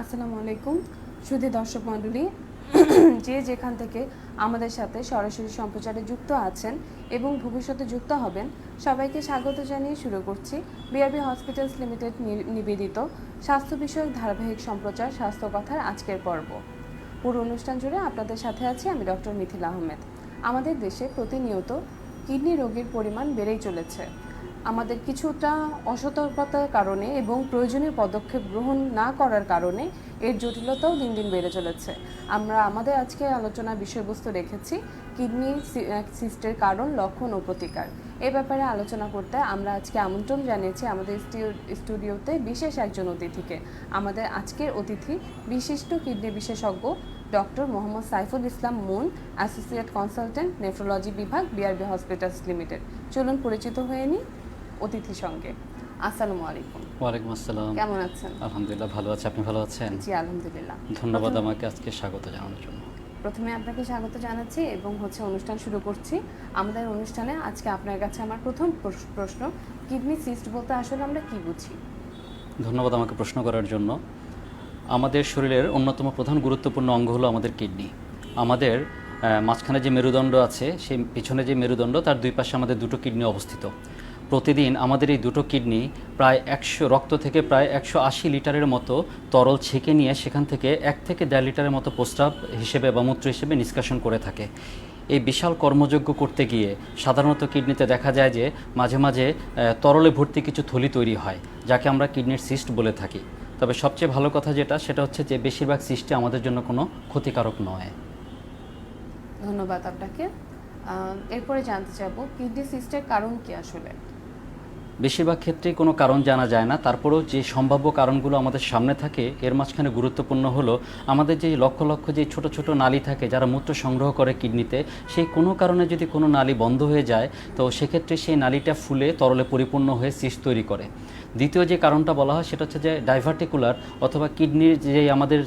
আসসালামু আলাইকুম, সুধী দর্শক মণ্ডলী। যে যেখান থেকে আমাদের সাথে সরাসরি সম্প্রচারে যুক্ত আছেন এবং ভবিষ্যতে যুক্ত হবেন, সবাইকে স্বাগত জানিয়ে শুরু করছি বিআরবি হসপিটালস লিমিটেড নিবেদিত স্বাস্থ্য বিষয়ক ধারাবাহিক সম্প্রচার স্বাস্থ্য কথার আজকের পর্ব। পুরো অনুষ্ঠান জুড়ে আপনাদের সাথে আছি আমি ডক্টর মিথিল আহমেদ। আমাদের দেশে প্রতিনিয়ত কিডনি রোগীর পরিমাণ বেড়েই চলেছে। আমাদের কিছুটা অসতর্কতার কারণে এবং প্রয়োজনীয় পদক্ষেপ গ্রহণ না করার কারণে এর জটিলতাও দিন দিন বেড়ে চলেছে। আমরা আমাদের আজকে আলোচনার বিষয়বস্তু রেখেছি, কিডনি সিস্টের কারণ, লক্ষণ ও প্রতিকার। এ ব্যাপারে আলোচনা করতে আমরা আজকে আমন্ত্রণ জানিয়েছি আমাদের স্টুডিওতে বিশেষ একজন অতিথিকে। আমাদের আজকের অতিথি বিশিষ্ট কিডনি বিশেষজ্ঞ doctor Mohammad Saiful Islam Moon, associate consultant, nephrology বিভাগ, বিআরবি হসপিটালস লিমিটেড। চলুন পরিচিত হয়ে নিই। অতিথির সঙ্গে। আসসালামু আলাইকুম। ওয়ালাইকুম আসসালাম। কেমন আছেন? আলহামদুলিল্লাহ ভালো আছি। আপনি ভালো আছেন? জি আলহামদুলিল্লাহ। ধন্যবাদ আমাকে আজকে স্বাগত জানানোর জন্য। প্রথমে আপনাকে স্বাগত জানাচ্ছি এবং হচ্ছে অনুষ্ঠান শুরু করছি। আমাদের অনুষ্ঠানে আজকে আপনার কাছে আমার প্রথম প্রশ- প্রশ্ন কিডনি সিস্ট বলতে আসলে আমরা কি বুঝি? ধন্যবাদ আমাকে প্রশ্ন করার জন্য। আমাদের শরীরের অন্যতম প্রধান গুরুত্বপূর্ণ অঙ্গ হলো আমাদের কিডনি। আমাদের মাঝখানে যে মেরুদণ্ড আছে সেই পিছনে যে মেরুদণ্ড তার দুই পাশে আমাদের দুটো কিডনি অবস্থিত। প্রতিদিন আমাদের এই দুটো কিডনি প্রায় একশো, রক্ত থেকে প্রায় একশো আশি লিটারের মতো তরল ছেঁকে নিয়ে সেখান থেকে এক থেকে দেড় লিটারের মতো প্রস্রাব হিসেবে বা মূত্র হিসেবে নিষ্কাশন করে থাকে। এই বিশাল কর্মযজ্ঞ করতে গিয়ে সাধারণত কিডনিতে দেখা যায় যে মাঝে মাঝে তরলে ভর্তি কিছু থলি তৈরি হয়, যাকে আমরা কিডনির সিস্ট বলে থাকি। তবে সবচেয়ে ভালো কথা যেটা, সেটা হচ্ছে যে বেশিরভাগ সিস্টে আমাদের জন্য কোনো ক্ষতিকারক নয়। ধন্যবাদ আপনাকে। এরপরে জানতে চাবো কিডনি সিস্টের কারণ কি আসলে? বেশিরভাগ ক্ষেত্রেই কোনো কারণ জানা যায় না। তারপরেও যে সম্ভাব্য কারণগুলো আমাদের সামনে থাকে, এর মাঝখানে গুরুত্বপূর্ণ হলো আমাদের যে লক্ষ লক্ষ যে ছোট ছোট নালী থাকে যারা মূত্র সংগ্রহ করে কিডনিতে, সেই কোনো কারণে যদি কোনো নালী বন্ধ হয়ে যায়, তো সেক্ষেত্রে সেই নালীটা ফুলে তরলে পরিপূর্ণ হয়ে সিস তৈরি করে। দ্বিতীয় যে কারণটা বলা হয়, সেটা হচ্ছে যে ডাইভার্টিকুলার অথবা কিডনির যে আমাদের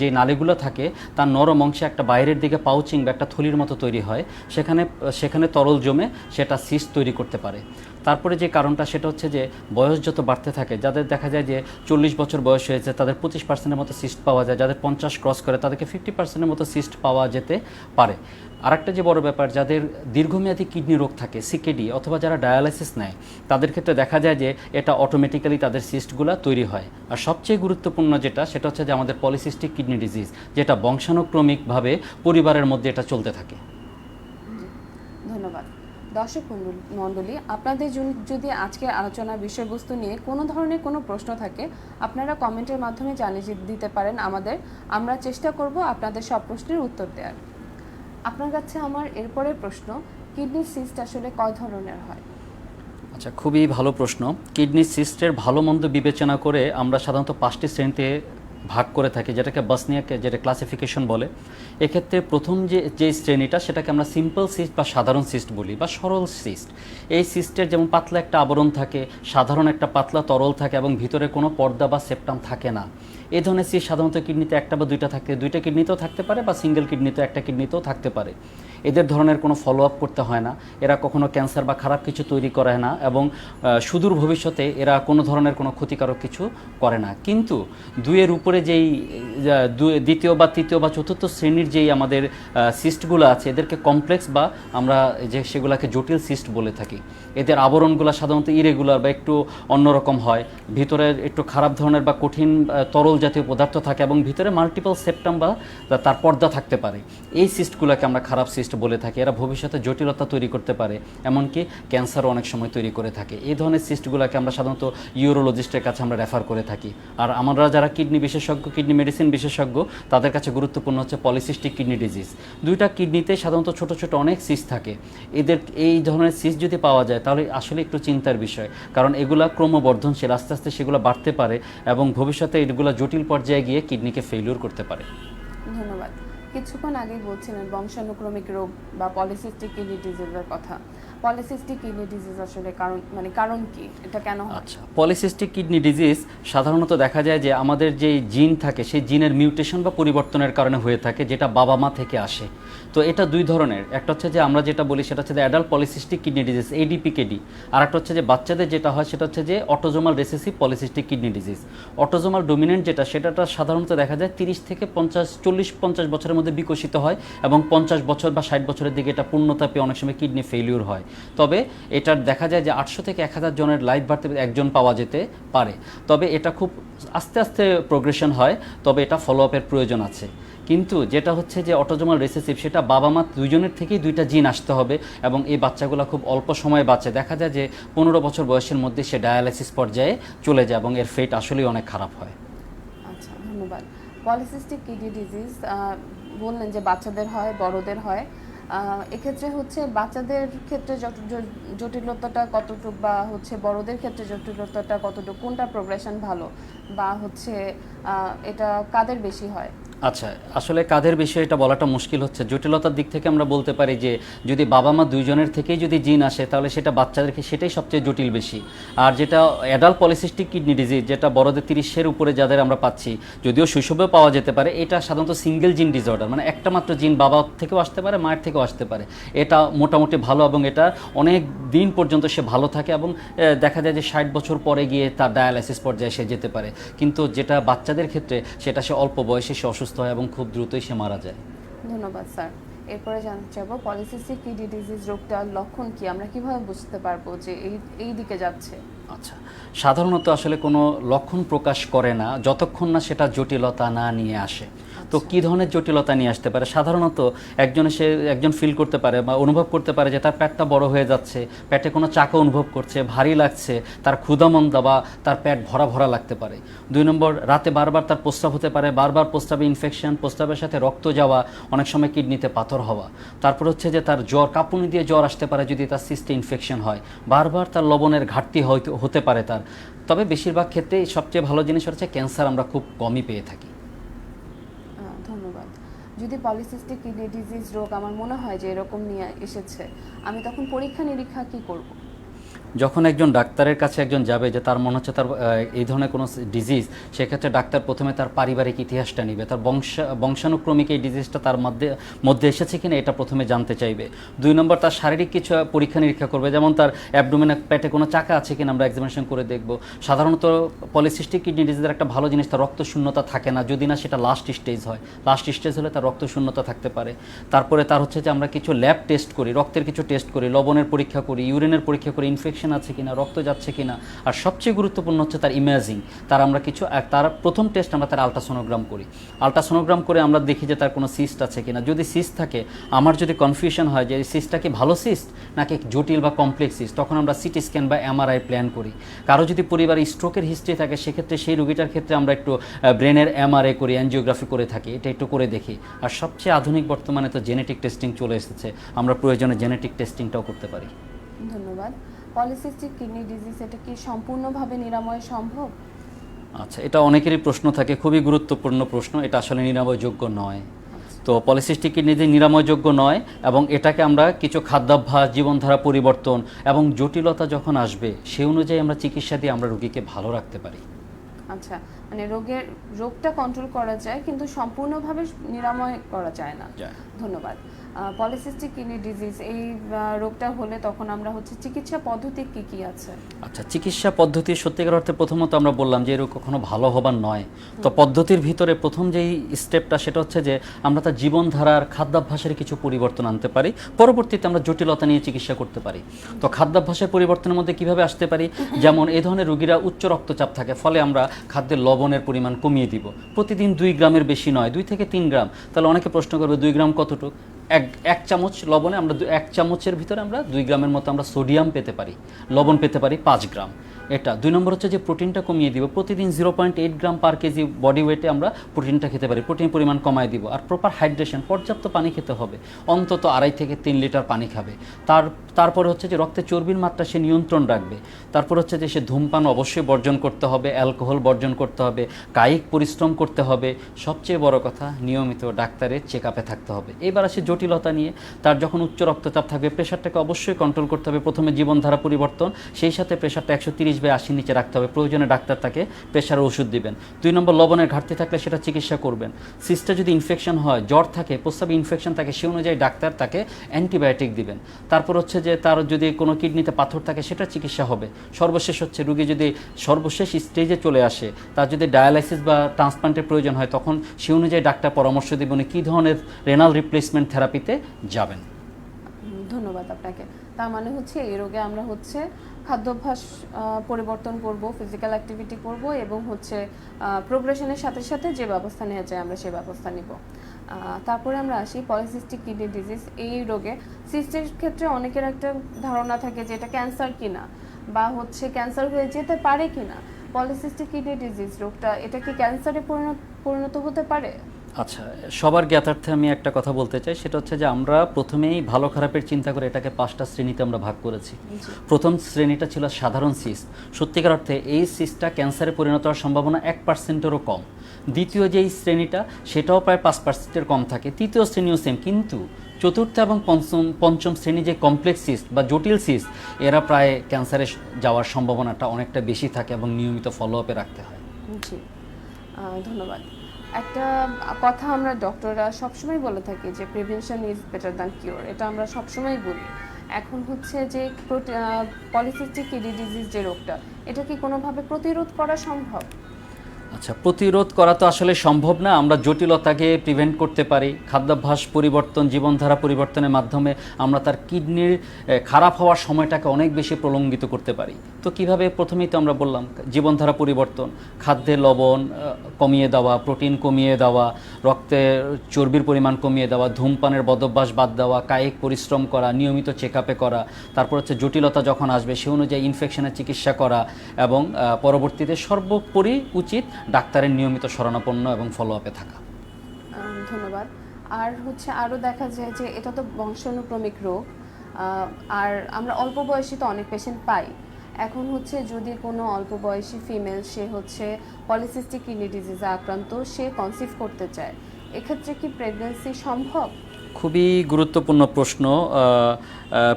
যে নালীগুলো থাকে, তার নরম অংশে একটা বাইরের দিকে পাউচিং বা একটা থলির মতো তৈরি হয়। সেখানে সেখানে তরল জমে সেটা সিস্ট তৈরি করতে পারে। তারপরে যে কারণটা, সেটা হচ্ছে যে বয়স যত বাড়তে থাকে, যাদের দেখা যায় যে চল্লিশ বছর বয়স হয়েছে, তাদের পঁচিশ পার্সেন্টের মতো সিস্ট পাওয়া যায়, যাদের পঞ্চাশ ক্রস করে, তাদেরকে ফিফটি পার্সেন্টের মতো সিস্ট পাওয়া যেতে পারে। আরেকটা যে বড় ব্যাপার, যাদের দীর্ঘমেয়াদী কিডনি রোগ থাকে সিকেডি অথবা যারা ডায়ালাইসিস নেয়, তাদের ক্ষেত্রে দেখা যায় যে এটা অটোমেটিক্যালি তাদের সিস্টগুলো তৈরি হয়। আর সবচেয়ে গুরুত্বপূর্ণ যেটা, সেটা হচ্ছে যে আমাদের পলিসিস্টিক কিডনি ডিজিজ যেটা বংশানুক্রমিকভাবে পরিবারের মধ্যে এটা চলতে থাকে। ধন্যবাদ। দর্শক মণ্ডল- আপনাদের যদি আজকের আলোচনার বিষয়বস্তু নিয়ে কোনো ধরনের কোনো প্রশ্ন থাকে, আপনারা কমেন্টের মাধ্যমে জানিয়ে দিতে পারেন আমাদের। আমরা চেষ্টা করব আপনাদের সব প্রশ্নের উত্তর দেওয়ার। আপনার কাছে আমার এরপরে প্রশ্ন, কিডনি সিস্ট আসলে কয় ধরনের হয়? আচ্ছা খুবই ভালো প্রশ্ন। কিডনি সিস্টের ভালো মন্দ বিবেচনা করে আমরা সাধারণত পাঁচটি শ্রেণীতে ভাগ করে থাকি, যেটাকে বাসনিয়াকে যেটা ক্লাসিফিকেশন বলে। এক্ষেত্রে প্রথম যে যে শ্রেণীটা, সেটাকে আমরা সিম্পল সিস্ট বা সাধারণ সিস্ট বলি বা সরল সিস্ট এই সিস্টের যেমন পাতলা একটা আবরণ থাকে, সাধারণ একটা পাতলা তরল থাকে এবং ভিতরে কোনো পর্দা বা সেপ্টাম থাকে না। এই ধরনের সিস্ট সাধারণত কিডনিতে একটা বা দুইটা থাকে, দুইটা কিডনিতেও থাকতে পারে বা সিঙ্গেল কিডনিতে একটা কিডনিতেও থাকতে পারে। এদের ধরনের কোনো ফলো আপ করতে হয় না। এরা কখনো ক্যান্সার বা খারাপ কিছু তৈরি করে না এবং সুদূর ভবিষ্যতে এরা কোনো ধরনের কোনো ক্ষতিকারক কিছু করে না। কিন্তু দুইয়ের উপরে যেই দ্বিতীয় বা তৃতীয় বা চতুর্থ শ্রেণির যেই আমাদের সিস্টগুলো আছে, এদেরকে কমপ্লেক্স বা আমরা যে সেগুলোকে জটিল সিস্ট বলে থাকি। এদের আবরণগুলো সাধারণত ইরেগুলার বা একটু অন্যরকম হয়। ভিতরে একটু খারাপ ধরনের বা কঠিন তরল জাতীয় পদার্থ থাকে এবং ভিতরে মাল্টিপল সেপ্টাম বা তার পর্দা থাকতে পারে। এই সিস্টগুলোকে আমরা খারাপ সিস্ট বলে থাকি, এরা ভবিষ্যতে জটিলতা তৈরি করতে পারে, এমনকি ক্যান্সারও অনেক সময় তৈরি করে থাকে। এই ধরনের সিস্টগুলোকে আমরা সাধারণত ইউরোলজিস্টের কাছে আমরা রেফার করে থাকি। আর আমরা যারা কিডনি বিশেষজ্ঞ কিডনি মেডিসিন বিশেষজ্ঞ, তাদের কাছে গুরুত্বপূর্ণ হচ্ছে পলিসিস্টিক কিডনি ডিজিজ দুইটা কিডনিতে সাধারণত ছোট ছোট অনেক সিস্ট থাকে। এদের এই ধরনের সিস্ট যদি পাওয়া যায়, তাহলে আসলে একটু চিন্তার বিষয়। কারণ এগুলা ক্রমবর্ধনশীল, আস্তে আস্তে সেগুলো বাড়তে পারে এবং ভবিষ্যতে এগুলো জটিল পর্যায়ে গিয়ে কিডনিকে ফেলিওর করতে পারে। কিছুক্ষণ আগে বলছিলেন বংশানুক্রমিক রোগ বা পলিসিস্টিক কিডনি ডিজিজের কথা। পলিসিস্টিক কিডনি ডিজিজ আসলে কারণ মানে কারণ কি? এটা কেন আচ্ছা পলিসিস্টিক কিডনি ডিজিজ সাধারণত দেখা যায় যে আমাদের যে জিন থাকে, সেই জিনের মিউটেশন বা পরিবর্তনের কারণে হয়ে থাকে, যেটা বাবা মা থেকে আসে। তো এটা দুই ধরনের। একটা হচ্ছে যে আমরা যেটা বলি, সেটা হচ্ছে adult polycystic kidney disease ADPKD আর একটা হচ্ছে যে বাচ্চাদের যেটা হয়, সেটা হচ্ছে যে autosomal recessive polycystic kidney disease autosomal dominant যেটা, সেটাটা সাধারণত দেখা যায় তিরিশ থেকে পঞ্চাশ, চল্লিশ, পঞ্চাশ বছরের মধ্যে বিকশিত হয় এবং পঞ্চাশ বছর বা ষাট বছরের দিকে এটা পূর্ণতা পেয়ে অনেক সময় কিডনি ফেলিউর হয়। তবে এটার দেখা যায় যে আটশো থেকে এক হাজার জনের লাইফ বাড়তে একজন পাওয়া যেতে পারে। তবে এটা খুব আস্তে আস্তে প্রোগ্রেশন হয়, তবে এটা ফলো আপের প্রয়োজন আছে। কিন্তু যেটা হচ্ছে যে অটোজোমাল রেসেসিভ সেটা বাবা মা দুইজনের থেকেই দুইটা জিন আসতে হবে এবং এই বাচ্চাগুলো খুব অল্প সময়ে বাঁচে। দেখা যায় যে পনেরো বছর বয়সের মধ্যে সে ডায়ালাইসিস পর্যায়ে চলে যায় এবং এর ফেট আসলেই অনেক খারাপ হয়। আচ্ছা ধন্যবাদ। পলিসিস্টিক কিডনি ডিজিজ বললেন যে বাচ্চাদের হয়, বড়দের হয়। এক্ষেত্রে হচ্ছে বাচ্চাদের ক্ষেত্রে জট- জটিলতাটা কতটুকু বা হচ্ছে বড়দের ক্ষেত্রে জটিলতাটা কতটুকু, কোনটা প্রোগ্রেশন ভালো বা হচ্ছে এটা কাদের বেশি হয়? আচ্ছা আসলে কাদের বিষয়ে এটা বলাটা মুশকিল হচ্ছে? জটিলতার দিক থেকে আমরা বলতে পারি যে, যদি বাবা মা দুইজনের থেকেই যদি জিন আসে, তাহলে সেটা বাচ্চাদেরকে সেটাই সবচেয়ে জটিল বেশি। আর যেটা অ্যাডাল্ট পলিসিস্টিক কিডনি ডিজিজ যেটা বড়দের তিরিশের উপরে যাদের আমরা পাচ্ছি, যদিও শৈশবেও পাওয়া যেতে পারে, এটা সাধারণত সিঙ্গেল জিন ডিসঅর্ডার মানে একটা মাত্র জিন বাবা থেকেও আসতে পারে, মায়ের থেকেও আসতে পারে। এটা মোটামুটি ভালো এবং এটা অনেক দিন পর্যন্ত সে ভালো থাকে এবং দেখা যায় যে ষাট বছর পরে গিয়ে তার ডায়ালাইসিস পর্যায়ে সে যেতে পারে। কিন্তু যেটা বাচ্চাদের ক্ষেত্রে, সেটা সে অল্প বয়সে সে অসুস্থ হয় এবং খুব দ্রুতই সে মারা যায়। ধন্যবাদ স্যার। এরপরে জানতে চাইব পলিসিসি কিডনি ডিজিজ রোগটার লক্ষণ কি? আমরা কীভাবে বুঝতে পারব যে এই এই দিকে যাচ্ছে? আচ্ছা সাধারণত আসলে কোনো লক্ষণ প্রকাশ করে না যতক্ষণ না সেটা জটিলতা না নিয়ে আসে। তো কি ধরনের জটিলতা নিয়ে আসতে পারে? সাধারণত একজন সে একজন ফিল করতে পারে বা অনুভব করতে পারে যে তার পেটটা বড় হয়ে যাচ্ছে, পেটে কোনো চাকা অনুভব করছে, ভারী লাগছে, তার ক্ষুধামন্দা বা তার পেট ভরা ভরা লাগতে পারে। দুই নম্বর, রাতে বারবার তার প্রস্রাব হতে পারে, বারবার প্রস্রাবে ইনফেকশন প্রস্রাবের সাথে রক্ত যাওয়া, অনেক সময় কিডনিতে পাথর হওয়া। তারপর হচ্ছে যে তার জ্বর, কাঁপুনি দিয়ে জ্বর আসতে পারে যদি তার সিস্টে ইনফেকশন হয়। বারবার তার লবণের ঘাটতি হতে পারে তার। তবে বেশিরভাগ ক্ষেত্রে সবচেয়ে ভালো জিনিস হচ্ছে ক্যান্সার আমরা খুব কমই পেয়ে থাকি। যদি পলিসিস্টিক কিডনি ডিজিজ রোগ আমার মনে হয় যে এরকম নিয়ে এসেছে, আমি তখন পরীক্ষা নিরীক্ষা কী করব? যখন একজন ডাক্তারের কাছে একজন যাবে যে তার মনে হচ্ছে তার এই ধরনের কোনো ডিজিজ সেক্ষেত্রে ডাক্তার প্রথমে তার পারিবারিক ইতিহাসটা নিবে। তার বংশা, বংশানুক্রমিক এই ডিজিজটা তার মধ্যে মধ্যে এসেছে কিনা এটা প্রথমে জানতে চাইবে। দুই নম্বর, তার শারীরিক কিছু পরীক্ষা নিরীক্ষা করবে। যেমন তার অ্যাবডোমেনে পেটে কোনো চাকা আছে কিনা আমরা এক্সামিনেশন করে দেখব। সাধারণত পলিসিস্টিক কিডনি ডিজিজের একটা ভালো জিনিস, তার রক্ত শূন্যতা থাকে না। যদি না, সেটা লাস্ট স্টেজ হয়। লাস্ট স্টেজ হলে তার রক্ত শূন্যতা থাকতে পারে। তারপরে তার হচ্ছে যে আমরা কিছু ল্যাব টেস্ট করি, রক্তের কিছু টেস্ট করি, লবণের পরীক্ষা করি ইউরিনের পরীক্ষা করি ইনফেকশন আছে কিনা, রক্ত যাচ্ছে কিনা, আর সবচেয়ে গুরুত্বপূর্ণ হচ্ছে তার ইমেজিং তার আমরা কিছু তার প্রথম টেস্ট আমরা তার আলট্রাসোনোগ্রাম করি। আলট্রাসোনোগ্রাম করে আমরা দেখি যে তার কোনো সিস্ট আছে কিনা। যদি সিস্ট থাকে, আমার যদি কনফিউশন হয় যে এই সিস্টটা কি ভালো সিস্ট নাকি জটিল বা কমপ্লেক্স সিস্ট তখন আমরা সিটি স্ক্যান বা এমআরআই প্ল্যান করি। কারও যদি পরিবারে স্ট্রোকের হিস্ট্রি থাকে, সেক্ষেত্রে সেই রোগীটার ক্ষেত্রে আমরা একটু ব্রেনের এমআরআই করি অ্যানজিওগ্রাফি করে থাকি, এটা একটু করে দেখি। আর সবচেয়ে আধুনিক বর্তমানে তো জেনেটিক টেস্টিং চলে এসেছে। আমরা প্রয়োজনে জেনেটিক টেস্টিংটাও করতে পারি। ধন্যবাদ। পলিসিস্টিক কিডনি ডিজিজ এটা কি সম্পূর্ণভাবে নিরাময় সম্ভব? আচ্ছা এটা অনেকেরই প্রশ্ন থাকে খুবই গুরুত্বপূর্ণ প্রশ্ন এটা আসলে নিরাময়যোগ্য নয়। তো পলিসিস্টিক কিডনি যে নিরাময়যোগ্য নয় এবং এটাকে আমরা কিছু খাদ্যাভ্যাস জীবনধারা পরিবর্তন এবং জটিলতা যখন আসবে সেই অনুযায়ী আমরা চিকিৎসা দিয়ে আমরা রোগীকে ভালো রাখতে পারি। আচ্ছা মানে রোগের রোগটা কন্ট্রোল করা যায় কিন্তু সম্পূর্ণভাবে নিরাময় করা যায় না। ধন্যবাদ। পলিসিস্টিক কিডনি ডিজিজ এই রোগটা হলে তখন আমরা হচ্ছে চিকিৎসা পদ্ধতি কি কি আছে? আচ্ছা চিকিৎসা পদ্ধতি সত্যিকার অর্থে প্রথমত আমরা বললাম যে রোগ কখনো ভালো হবার নয়। তো পদ্ধতির ভিতরে প্রথম যেই স্টেপটা সেটা হচ্ছে যে আমরা তার জীবনধারার খাদ্যাভ্যাসের কিছু পরিবর্তন আনতে পারি। পরবর্তীতে আমরা জটিলতা নিয়ে চিকিৎসা করতে পারি। তো খাদ্যাভ্যাসের পরিবর্তনের মধ্যে কীভাবে আসতে পারি? যেমন এই ধরনের রোগীরা উচ্চ রক্তচাপ থাকে, ফলে আমরা খাদ্যের লবণের পরিমাণ কমিয়ে দিব। প্রতিদিন দুই গ্রামের বেশি নয়, দুই থেকে তিন গ্রাম। তাহলে অনেকে প্রশ্ন করবে, দুই গ্রাম কতটুকু? এক এক চামচ লবণে আমরা এক চামচের ভিতরে আমরা দুই গ্রামের মতো আমরা সোডিয়াম পেতে পারি। লবণ পেতে পারি পাঁচ গ্রাম। এটা। দুই নম্বর হচ্ছে যে প্রোটিনটা কমিয়ে দিব। প্রতিদিন zero point eight gram per KG body ওয়েটে আমরা প্রোটিনটা খেতে পারি। প্রোটিন পরিমাণ কমায় দিব। আর প্রপার হাইড্রেশন পর্যাপ্ত পানি খেতে হবে। অন্তত আড়াই থেকে তিন লিটার পানি খাবে। তার, তারপরে হচ্ছে যে রক্তে চর্বির মাত্রা সে নিয়ন্ত্রণ রাখবে। তারপর হচ্ছে যে সে ধূমপান অবশ্যই বর্জন করতে হবে অ্যালকোহল বর্জন করতে হবে, কায়িক পরিশ্রম করতে হবে। সবচেয়ে বড় কথা, নিয়মিত ডাক্তারের চেক আপে থাকতে হবে। এবার আসে জটিলতা নিয়ে। তার যখন উচ্চ রক্তচাপ থাকবে প্রেশারটাকে অবশ্যই কন্ট্রোল করতে হবে। প্রথমে জীবনধারা পরিবর্তন, সেই সাথে প্রেশারটা একশো তিরিশ বাই আশির নিচে রাখতে হবে, প্রয়োজনে ডাক্তার তাকে প্রেশারের ওষুধ দিবেন। দুই নম্বর, লবণের ঘাটতি থাকলে সেটা চিকিৎসা করবেন। সিস্টে যদি ইনফেকশন হয়, জ্বর থাকে, প্রস্রাবে ইনফেকশন থাকে, সে অনুযায়ী ডাক্তার তাকে অ্যান্টিবায়োটিক দিবেন। তারপর হচ্ছে যে তার যদি কোনো কিডনিতে পাথর থাকে সেটা চিকিৎসা হবে। সর্বশেষ হচ্ছে রুগী যদি সর্বশেষ স্টেজে চলে আসে, তার যদি ডায়ালাইসিস বা ট্রান্সপ্লান্টের প্রয়োজন হয়, তখন সে অনুযায়ী ডাক্তার পরামর্শ দেবেন কী ধরনের রেনাল রিপ্লেসমেন্ট থেরাপিতে যাবেন। ধন্যবাদ আপনাকে। তার মানে হচ্ছে এই রোগে আমরা হচ্ছে খাদ্যাভ্যাস পরিবর্তন করব ফিজিক্যাল অ্যাক্টিভিটি করব এবং হচ্ছে প্রোগ্রেশনের সাথে সাথে যে ব্যবস্থা নেওয়া যায় আমরা সেই ব্যবস্থা নিব। তারপরে আমরা আসি পলিসিস্টিক কিডনি ডিজিজ এই রোগে সিস্টের ক্ষেত্রে অনেকের একটা ধারণা থাকে যে এটা ক্যান্সার কিনা বা হচ্ছে ক্যান্সার হয়ে যেতে পারে কিনা। পলিসিস্টিক কিডনি ডিজিজ রোগটা এটা কি ক্যান্সারে পরিণত পরিণত হতে পারে? আচ্ছা সবার জ্ঞাতার্থে আমি একটা কথা বলতে চাই। সেটা হচ্ছে যে আমরা প্রথমেই ভালো খারাপের চিন্তা করে এটাকে পাঁচটা শ্রেণীতে আমরা ভাগ করেছি। প্রথম শ্রেণীটা ছিল সাধারণ সিস্ট সত্যিকার অর্থে এই সিস্টটা ক্যান্সারে পরিণত হওয়ার সম্ভাবনা এক পার্সেন্টেরও কম। দ্বিতীয় যেই শ্রেণীটা সেটাও প্রায় পাঁচ পার্সেন্টের কম থাকে। তৃতীয় শ্রেণীও সেম কিন্তু চতুর্থ এবং পঞ্চম পঞ্চম শ্রেণি যে কমপ্লেক্স সিস্ট বা জটিল সিস্ট এরা প্রায় ক্যান্সারে যাওয়ার সম্ভাবনাটা অনেকটা বেশি থাকে এবং নিয়মিত ফলো আপে রাখতে হয়। জি। ধন্যবাদ। একটা কথা আমরা ডক্টররা সবসময় বলে থাকি যে prevention is better than cure এটা আমরা সবসময় বলি। এখন হচ্ছে যে পলিসিস্টিক কিডনি ডিজিজ যে রোগটা, এটা কি কোনোভাবে প্রতিরোধ করা সম্ভব? আচ্ছা প্রতিরোধ করা তো আসলে সম্ভব না। আমরা জটিলতাকে প্রিভেন্ট করতে পারি। খাদ্যাভ্যাস পরিবর্তন, জীবনধারা পরিবর্তনের মাধ্যমে আমরা তার কিডনির খারাপ হওয়ার সময়টাকে অনেক বেশি প্রলম্বিত করতে পারি। তো কীভাবে? প্রথমেই তো আমরা বললাম, জীবনধারা পরিবর্তন খাদ্যে লবণ কমিয়ে দেওয়া প্রোটিন কমিয়ে দেওয়া, রক্তে চর্বির পরিমাণ কমিয়ে দেওয়া, ধূমপানের বদভ্যাস বাদ দেওয়া, কায়িক পরিশ্রম করা, নিয়মিত চেক করা, তারপর হচ্ছে জটিলতা যখন আসবে, সে অনুযায়ী ইনফেকশনের চিকিৎসা করা এবং পরবর্তীতে সর্বোপরি উচিত ডাক্তারের নিয়মিত শরণাপন্ন এবং ফলো আপে থাকা ধন্যবাদ। আর হচ্ছে আরও দেখা যায় যে এটা তো বংশানুক্রমিক রোগ আর আমরা অল্প বয়সী তো অনেক পেশেন্ট পাই। এখন হচ্ছে যদি কোনো অল্প বয়সী ফিমেল সে হচ্ছে পলিসিস্টিক কিডনি ডিজিজে আক্রান্ত, সে কনসিভ করতে চায়, এক্ষেত্রে কি প্রেগন্যান্সি সম্ভব? খুবই গুরুত্বপূর্ণ প্রশ্ন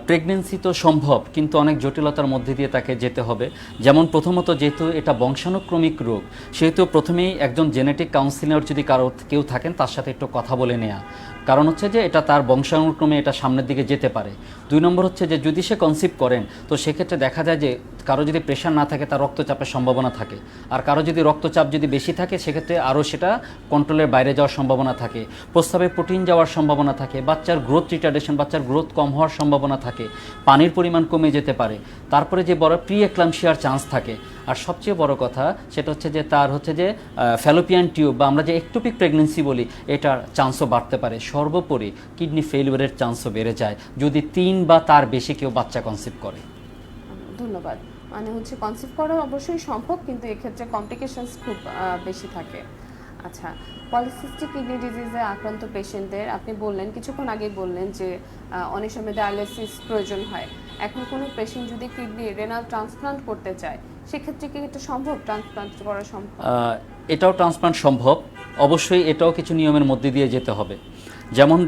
প্রেগনেন্সি তো সম্ভব, কিন্তু অনেক জটিলতার মধ্যে দিয়ে তাকে যেতে হবে। যেমন প্রথমত যেহেতু এটা বংশানুক্রমিক রোগ, সেহেতু প্রথমেই একজন জেনেটিক কাউন্সিলর যদি কারও কেউ থাকেন, তার সাথে একটু কথা বলে নেওয়া কারণ হচ্ছে যে এটা তার বংশানুক্রমে এটা সামনের দিকে যেতে পারে। দুই নম্বর হচ্ছে যে যদি সে কনসিভ করেন, তো সেক্ষেত্রে দেখা যায় যে কারও যদি প্রেশার না থাকে, তার রক্তচাপের সম্ভাবনা থাকে। আর কারও যদি রক্তচাপ যদি বেশি থাকে, সেক্ষেত্রে আরও সেটা কন্ট্রোলের বাইরে যাওয়ার সম্ভাবনা থাকে। প্রস্তাবে প্রোটিন যাওয়ার সম্ভাবনা থাকে। বাচ্চার গ্রোথ রিটার্ডেশন বাচ্চার গ্রোথ কম হওয়ার সম্ভাবনা থাকে। পানির পরিমাণ কমে যেতে পারে। তারপরে যে বড় প্রি এক্লামশিয়ার চান্স থাকে। আর সবচেয়ে বড় কথা, সেটা হচ্ছে যে তার হচ্ছে যে ফ্যালোপিয়ান টিউব বা আমরা যে একটোপিক প্রেগনেন্সি বলি, এটার চান্সও বাড়তে পারে। সর্বোপরি কিডনি ফেলিওরের চান্সও বেড়ে যায়। যদি তিন বা তার বেশি কেউ বাচ্চা কনসিভ করে। ধন্যবাদ। মানে হচ্ছে কনসিভ করা অবশ্যই সম্ভব, কিন্তু এক্ষেত্রে কমপ্লিকেশনস খুব বেশি থাকে। আচ্ছা পলিসিস্টিক কিডনি ডিজিজে আক্রান্ত পেশেন্টদের আপনি বললেন, কিছুক্ষণ আগে বললেন যে অনেক সময় ডায়ালিসিস প্রয়োজন হয়। এখন কোনো পেশেন্ট যদি কিডনি রেনাল ট্রান্সপ্লান্ট করতে চায়, সেক্ষেত্রে কি এটা সম্ভব? ট্রান্সপ্লান্ট করা সম্ভব? এটাও ট্রান্সপ্লান্ট সম্ভব। অবশ্যই এটাও কিছু নিয়মের মধ্যে দিয়ে যেতে হবে। যেমন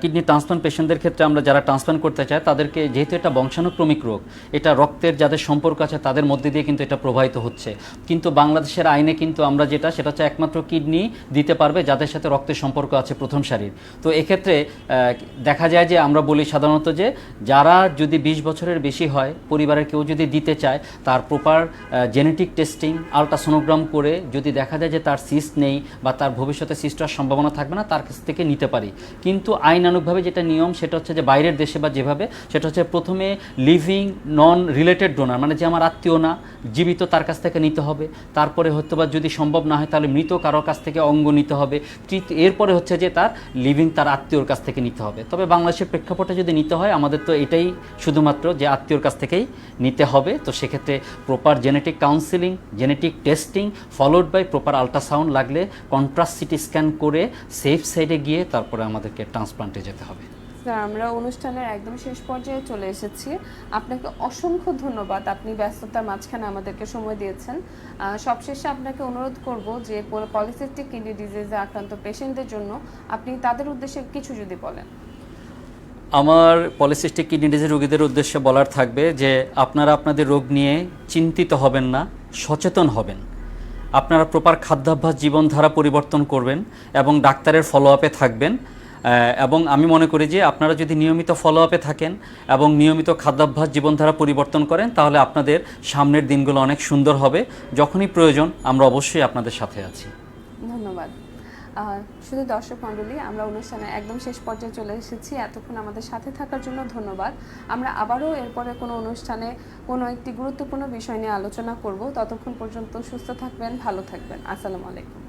কিডনি ট্রান্সপ্লান্ট পেশেন্টদের ক্ষেত্রে আমরা যারা ট্রান্সপ্লান্ট করতে চাই, তাদেরকে যেহেতু এটা বংশানুক্রমিক রোগ, এটা রক্তের যাদের সম্পর্ক আছে তাদের মধ্যে দিয়ে কিন্তু এটা প্রবাহিত হচ্ছে। কিন্তু বাংলাদেশের আইনে কিন্তু আমরা যেটা, সেটা হচ্ছে একমাত্র কিডনি দিতে পারবে যাদের সাথে রক্তের সম্পর্ক আছে প্রথম সারির। তো এক্ষেত্রে দেখা যায় যে আমরা বলি সাধারণত যে, যারা যদি বিশ বছরের বেশি হয়, পরিবারের কেউ যদি দিতে চায়, তার প্রপার জেনেটিক টেস্টিং আলট্রাসোনোগ্রাম করে যদি দেখা যায় যে তার সিস্ট নেই বা তার ভবিষ্যতে সিস্ট হওয়ার সম্ভাবনা থাকবে না, তার কাছ থেকে নিতে পারি। কিন্তু আইনানুগভাবে যেটা নিয়ম, সেটা হচ্ছে যে বাইরের দেশে বা যেভাবে, সেটা হচ্ছে প্রথমে লিভিং নন রিলেটেড ডোনার মানে যে আমার আত্মীয় না, জীবিত তার কাছ থেকে নিতে হবে। তারপরে হয়তো বা যদি সম্ভব না হয়, তাহলে মৃত কারোর কাছ থেকে অঙ্গ নিতে হবে। এরপরে হচ্ছে যে তার লিভিং তার আত্মীয়র কাছ থেকে নিতে হবে। তবে বাংলাদেশের প্রেক্ষাপটে যদি নিতে হয়, আমাদের তো এটাই শুধুমাত্র যে আত্মীয়র কাছ থেকেই নিতে হবে। তো সেক্ষেত্রে proper genetic counselling genetic testing followed by proper ultrasound লাগলে কন্ট্রাস্ট সিটি স্ক্যান করে সেফ সাইডে গিয়ে তারপরে আমাদেরকে ট্রান্সপ্লান্টে যেতে হবে। স্যার আমরা অনুষ্ঠানের একদম শেষ পর্যায়ে চলে এসেছি। আপনাকে অসংখ্য ধন্যবাদ। আপনি ব্যস্ততার মাঝখানে আমাদেরকে সময় দিয়েছেন। সবশেষে আপনাকে অনুরোধ করব যে পলিসিস্টিক কিডনি ডিজিজে আক্রান্ত পেশেন্টদের জন্য আপনি তাদের উদ্দেশ্যে কিছু যদি বলেন। আমার পলিসিস্টিক কিডনি ডিজিজ রোগীদের উদ্দেশ্যে বলার থাকবে যে আপনারা আপনাদের রোগ নিয়ে চিন্তিত হবেন না সচেতন হবেন। আপনারা প্রপার খাদ্যাভ্যাস জীবনধারা পরিবর্তন করবেন এবং ডাক্তারের ফলো আপে থাকবেন। এবং আমি মনে করি যে আপনারা যদি নিয়মিত ফলো আপে থাকেন এবং নিয়মিত খাদ্যাভ্যাস জীবনধারা পরিবর্তন করেন, তাহলে আপনাদের সামনের দিনগুলো অনেক সুন্দর হবে। যখনই প্রয়োজন, আমরা অবশ্যই আপনাদের সাথে আছি। ধন্যবাদ। শুধু দর্শক মণ্ডলী, আমরা অনুষ্ঠানে একদম শেষ পর্যায়ে চলে এসেছি। এতক্ষণ আমাদের সাথে থাকার জন্য ধন্যবাদ। আমরা আবারও এরপরে কোনো অনুষ্ঠানে কোনো একটি গুরুত্বপূর্ণ বিষয় নিয়ে আলোচনা করব। ততক্ষণ পর্যন্ত সুস্থ থাকবেন, ভালো থাকবেন। আসসালামু আলাইকুম।